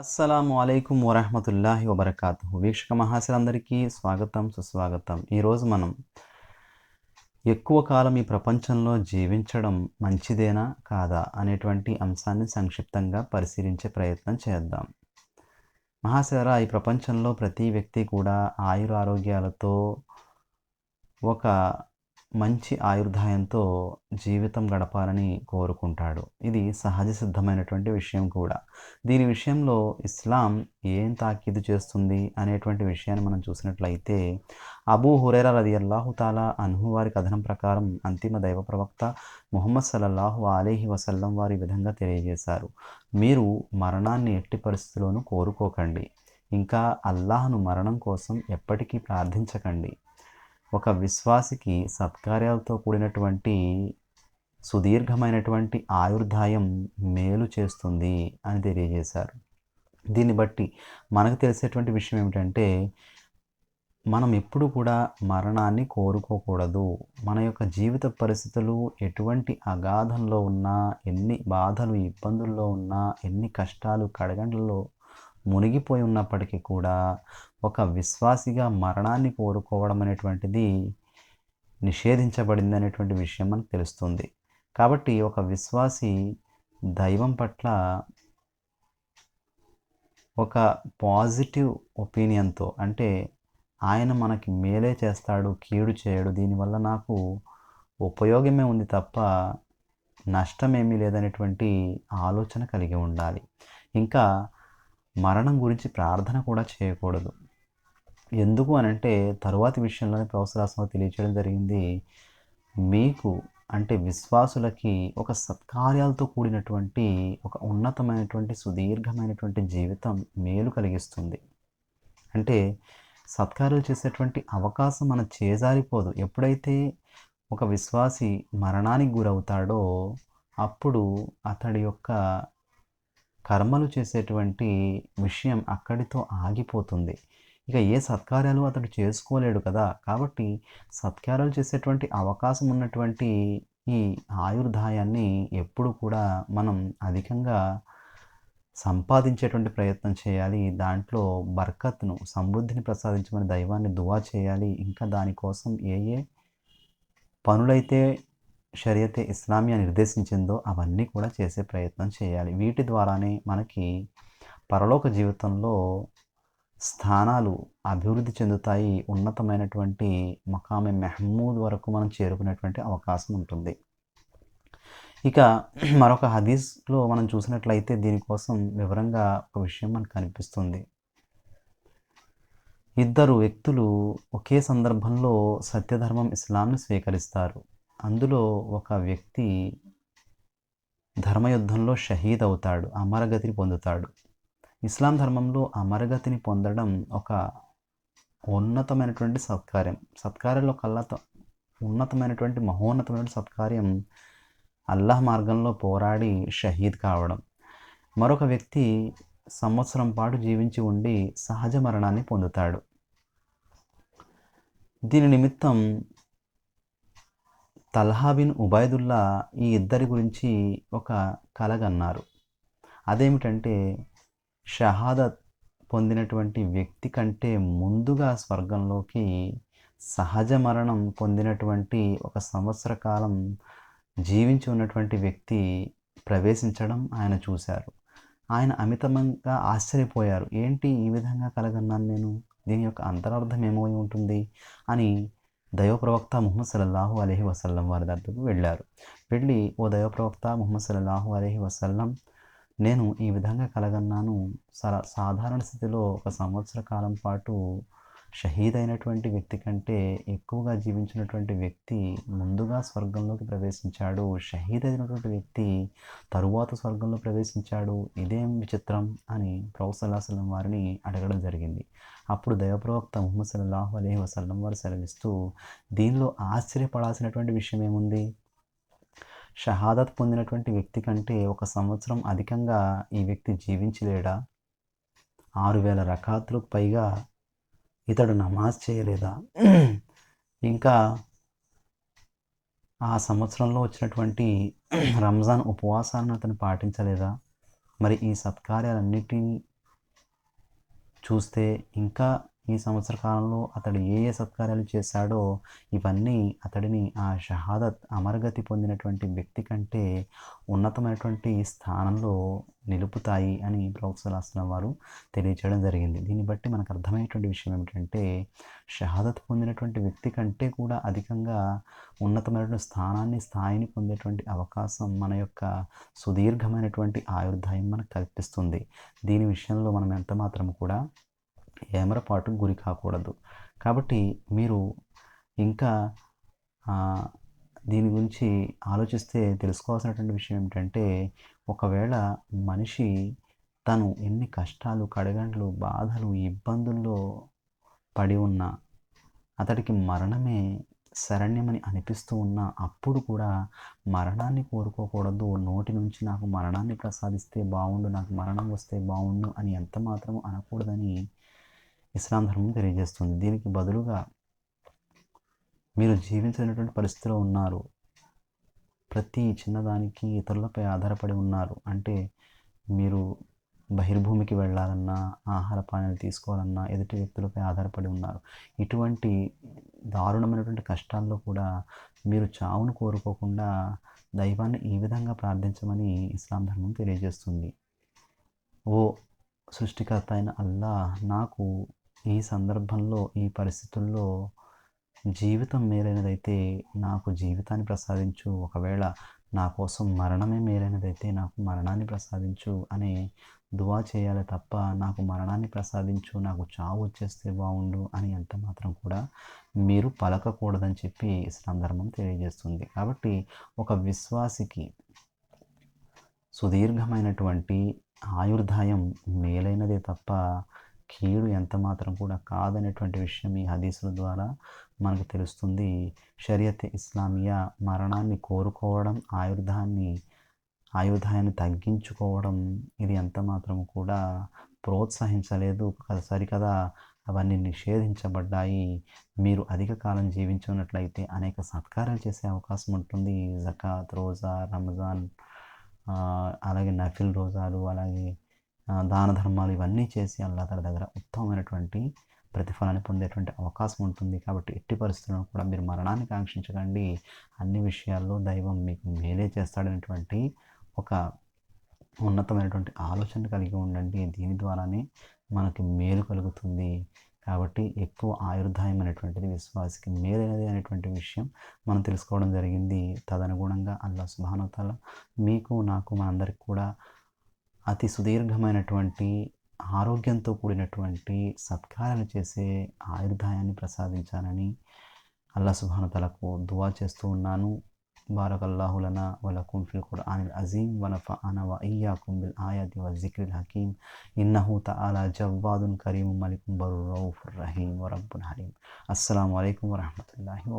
అస్సలాము అయికం వరహమతుల్లాహి వబర్కాతు వీక్షక మహాశలందరికీ స్వాగతం సుస్వాగతం. ఈరోజు మనం ఎక్కువ కాలం ఈ ప్రపంచంలో జీవించడం మంచిదేనా కాదా అనేటువంటి అంశాన్ని సంక్షిప్తంగా పరిశీలించే ప్రయత్నం చేద్దాం. మహాశరా ఈ ప్రపంచంలో ప్రతి వ్యక్తి కూడా ఆయుర ఆరోగ్యాలతో ఒక మంచి ఆయుర్దాయంతో జీవితం గడపాలని కోరుకుంటాడు. ఇది సహజ సిద్ధమైనటువంటి విషయం కూడా. దీని విషయంలో ఇస్లాం ఏం తాకీదు చేస్తుంది అనేటువంటి విషయాన్ని మనం చూసినట్లయితే అబూ హురేరా రది అల్లాహు తాలా అన్హు వారి కథనం ప్రకారం అంతిమ దైవ ప్రవక్త ముహమ్మద్ సల్లల్లాహు అలీహి వసల్లం వారి విధంగా తెలియజేశారు. మీరు మరణాన్ని ఎట్టి పరిస్థితుల్లోనూ కోరుకోకండి. ఇంకా అల్లాహ్ను మరణం కోసం ఎప్పటికీ ప్రార్థించకండి. ఒక విశ్వాసికి సత్కార్యాలతో కూడినటువంటి సుదీర్ఘమైనటువంటి ఆయుర్దాయం మేలు చేస్తుంది అని తెలియజేశారు. దీన్ని బట్టి మనకు తెలిసేటువంటి విషయం ఏమిటంటే మనం ఎప్పుడు కూడా మరణాన్ని కోరుకోకూడదు. మన యొక్క జీవిత పరిస్థితులు ఎటువంటి అగాధంలో ఉన్నా ఎన్ని బాధలు ఇబ్బందుల్లో ఉన్నా ఎన్ని కష్టాలు కడగండ్లలో మునిగిపోయి ఉన్నప్పటికీ కూడా ఒక విశ్వాసిగా మరణాన్ని కోరుకోవడం అనేటువంటిది నిషేధించబడింది అనేటువంటి విషయం మనకు తెలుస్తుంది. కాబట్టి ఒక విశ్వాసి దైవం పట్ల ఒక పాజిటివ్ ఒపీనియన్తో అంటే ఆయన మనకి మేలే చేస్తాడు కీడు చేయడు దీనివల్ల నాకు ఉపయోగమే ఉంది తప్ప నష్టమేమీ లేదనేటువంటి ఆలోచన కలిగి ఉండాలి. ఇంకా మరణం గురించి ప్రార్థన కూడా చేయకూడదు. ఎందుకు అని అంటే తరువాతి విషయంలోనే ప్రవసరాసంలో తెలియచేయడం జరిగింది. మీకు అంటే విశ్వాసులకి ఒక సత్కార్యాలతో కూడినటువంటి ఒక ఉన్నతమైనటువంటి సుదీర్ఘమైనటువంటి జీవితం మేలు కలిగిస్తుంది. అంటే సత్కార్యాలు చేసేటువంటి అవకాశం మన చేజారిపోదు. ఎప్పుడైతే ఒక విశ్వాసి మరణానికి గురవుతాడో అప్పుడు అతడి యొక్క కర్మలు చేసేటువంటి విషయం అక్కడితో ఆగిపోతుంది. ఇక ఏ సత్కార్యాలు అతడు చేసుకోలేడు కదా. కాబట్టి సత్కార్యాలు చేసేటువంటి అవకాశం ఉన్నటువంటి ఈ ఆయుర్దాయాన్ని ఎప్పుడు కూడా మనం అధికంగా సంపాదించేటువంటి ప్రయత్నం చేయాలి. దాంట్లో బర్కత్ను సమృద్ధిని ప్రసాదించమని దైవాన్ని దువా చేయాలి. ఇంకా దానికోసం ఏ ఏ పనులైతే షరియతే ఇస్లామియా నిర్దేశించిందో అవన్నీ కూడా చేసే ప్రయత్నం చేయాలి. వీటి ద్వారానే మనకి పరలోక జీవితంలో స్థానాలు అభివృద్ధి చెందుతాయి. ఉన్నతమైనటువంటి మకామె మెహమూద్ వరకు మనం చేరుకునేటువంటి అవకాశం ఉంటుంది. ఇక మరొక హదీస్లో మనం చూసినట్లయితే దీనికోసం వివరంగా ఒక విషయం మనకు కనిపిస్తుంది. ఇద్దరు వ్యక్తులు ఒకే సందర్భంలో సత్యధర్మం ఇస్లాంను స్వీకరిస్తారు. అందులో ఒక వ్యక్తి ధర్మయుద్ధంలో షహీద్ అవుతాడు అమరగతిని పొందుతాడు. ఇస్లాం ధర్మంలో అమరగతిని పొందడం ఒక ఉన్నతమైనటువంటి సత్కార్యం. సత్కార్యంలో కల్లా ఉన్నతమైనటువంటి మహోన్నతమైన సత్కార్యం అల్లాహ్ మార్గంలో పోరాడి షహీద్ కావడం. మరొక వ్యక్తి సంవత్సరం పాటు జీవించి ఉండి సహజ మరణాన్ని పొందుతాడు. దీని నిమిత్తం తల్హా బిన్ ఉబైదుల్లా ఈ ఇద్దరి గురించి ఒక కలగన్నారు. అదేమిటంటే షహాదత్ పొందినటువంటి వ్యక్తి కంటే ముందుగా స్వర్గంలోకి సహజ మరణం పొందినటువంటి ఒక సంవత్సర కాలం జీవించి ఉన్నటువంటి వ్యక్తి ప్రవేశించడం ఆయన చూశారు. ఆయన అమితంగా ఆశ్చర్యపోయారు. ఏంటి ఈ విధంగా కలగన్నాను నేను? దీని యొక్క అంతరార్థం ఏమై ఉంటుంది? అని దైవప్రవక్త ముహమ్మద్ సల్లాహు అలహి వసల్లం వారి దగ్గరకు వెళ్ళారు. వెళ్ళి ఓ దైవప్రవక్త ముహమ్మద్ సల్లాహు అలహి వసల్లం నేను ఈ విధంగా కలగన్నాను. సాధారణ స్థితిలో ఒక సంవత్సర కాలం పాటు షహీద్ అయినటువంటి వ్యక్తి కంటే ఎక్కువగా జీవించినటువంటి వ్యక్తి ముందుగా స్వర్గంలోకి ప్రవేశించాడు. షహీద్ అయినటువంటి వ్యక్తి తరువాత స్వర్గంలో ప్రవేశించాడు. ఇదేం విచిత్రం అని ప్రవసల్లాహం వారిని అడగడం జరిగింది. అప్పుడు దైవప్రవక్త ముహమ్మద్ సల్లాహు అలీ వసల్లం వారు సెలవిస్తూ దీనిలో ఆశ్చర్యపడాల్సినటువంటి విషయం ఏముంది? షహాదత్ పొందినటువంటి వ్యక్తి కంటే ఒక సంవత్సరం అధికంగా ఈ వ్యక్తి జీవించలేడా? ఆరు వేల రకాతులకు పైగా ఇతడు నమాజ్ చేయలేదా? ఇంకా ఆ సంవత్సరంలో వచ్చినటువంటి రంజాన్ ఉపవాసాలను అతను పాటించలేదా? మరి ఈ సత్కార్యాలన్నిటినీ చూస్తే ఇంకా ఈ సంవత్సర కాలంలో అతడు ఏ ఏ సత్కార్యాలు చేశాడో ఇవన్నీ అతడిని ఆ షహాదత్ అమరగతి పొందినటువంటి వ్యక్తి కంటే ఉన్నతమైనటువంటి స్థానంలో నిలుపుతాయి అని ప్రొఫెసర్ వారు తెలియచేయడం జరిగింది. దీన్ని బట్టి మనకు అర్థమయ్యేటువంటి విషయం ఏమిటంటే షహాదత్ పొందినటువంటి వ్యక్తి కంటే కూడా అధికంగా ఉన్నతమైనటువంటి స్థానాన్ని స్థాయిని పొందేటువంటి అవకాశం మన యొక్క సుదీర్ఘమైనటువంటి ఆయుర్దాయం మనకు కల్పిస్తుంది. దీని విషయంలో మనం ఎంత మాత్రం కూడా ఏమరపాటుకు గురి కాకూడదు. కాబట్టి మీరు ఇంకా దీని గురించి ఆలోచిస్తే తెలుసుకోవాల్సినటువంటి విషయం ఏమిటంటే ఒకవేళ మనిషి తను ఎన్ని కష్టాలు కడగండ్లు బాధలు ఇబ్బందుల్లో పడి ఉన్నా అతడికి మరణమే శరణ్యమని అనిపిస్తూ ఉన్నా అప్పుడు కూడా మరణాన్ని కోరుకోకూడదు. నోటి నుంచి నాకు మరణాన్ని ప్రసాదిస్తే బాగుండు నాకు మరణం వస్తే బాగుండు అని ఎంత మాత్రం అనకూడదని ఇస్లాం ధర్మం తెలియజేస్తుంది. దీనికి బదులుగా మీరు జీవించినటువంటి పరిస్థితిలో ఉన్నారు. ప్రతి చిన్నదానికి ఇతరులపై ఆధారపడి ఉన్నారు. అంటే మీరు బహిర్భూమికి వెళ్ళాలన్నా ఆహార పానీయాలు తీసుకోవాలన్నా ఎదుటి వ్యక్తులపై ఆధారపడి ఉన్నారు. ఇటువంటి దారుణమైనటువంటి కష్టాల్లో కూడా మీరు చావును కోరుకోకుండా దైవాన్ని ఈ విధంగా ప్రార్థించమని ఇస్లాం ధర్మం తెలియజేస్తుంది. ఓ సృష్టికర్త అయిన అల్లా నాకు ఈ సందర్భంలో ఈ పరిస్థితుల్లో జీవితం మేలైనదైతే నాకు జీవితాన్ని ప్రసాదించు ఒకవేళ నా కోసం మరణమే మేలైనదైతే నాకు మరణాన్ని ప్రసాదించు అనే దువా చేయాలి తప్ప నాకు మరణాన్ని ప్రసాదించు నాకు చావు వచ్చేస్తే బాగుండు అని ఎంత మాత్రం కూడా మీరు పలకకూడదని చెప్పి ఇస్లాం ధర్మం తెలియజేస్తుంది. కాబట్టి ఒక విశ్వాసికి సుదీర్ఘమైనటువంటి ఆయుర్దాయం మేలైనదే తప్ప కీడు ఎంత మాత్రం కూడా కాదనేటువంటి విషయం ఈ హదీసుల ద్వారా మనకు తెలుస్తుంది. షరియత్ ఇస్లామియా మరణాన్ని కోరుకోవడం ఆయుర్ధాన్ని ఆయుధాన్ని తగ్గించుకోవడం ఇది ఎంత మాత్రం కూడా ప్రోత్సహించలేదు. సరికదా అవన్నీ నిషేధించబడ్డాయి. మీరు అధిక కాలం జీవించున్నట్లయితే అనేక సత్కారాలు చేసే అవకాశం ఉంటుంది. జకాత్ రోజా రంజాన్ అలాగే నఫిల్ రోజాలు అలాగే దాన ధర్మాలు ఇవన్నీ చేసి అల్లా తన దగ్గర ఉత్తమమైనటువంటి ప్రతిఫలాన్ని పొందేటువంటి అవకాశం ఉంటుంది కాబట్టి ఎట్టి పరిస్థితుల్లో కూడా మీరు మరణాన్ని కాంక్షించకండి అన్ని విషయాల్లో దైవం మీకు మేలే చేస్తాడనేటువంటి ఒక ఉన్నతమైనటువంటి ఆలోచన కలిగి ఉండండి. దీని ద్వారానే మనకి మేలు కలుగుతుంది. కాబట్టి ఎక్కువ ఆయుర్దాయం అనేటువంటిది విశ్వాసికి మేలైనది అనేటువంటి విషయం మనం తెలుసుకోవడం జరిగింది. తదనుగుణంగా అల్లా సుభానతల మీకు నాకు మనందరికి కూడా అతి సుదీర్ఘమైనటువంటి ఆరోగ్యంతో కూడినటువంటి సత్కారాలు చేసే ఆయుర్దాయాన్ని ప్రసాదించాలని అల్లా సుభానతలకు దువా చేస్తూ ఉన్నాను. బారకల్లాహులనా వలకుం ఫిల్ ఖురానిల్ అజీమ్ వనఫఅన వ ఇయ్యాకుం బిల్ ఆయాతి వ జిక్రిల్ హకీమ్. ఇన్నహు తఆలా జవ్వాదున్ కరీం మలికుం బరు రౌఫుర్ రహీం వ హలీం అస్సలం అలైకుం వరహమతుల్లాహి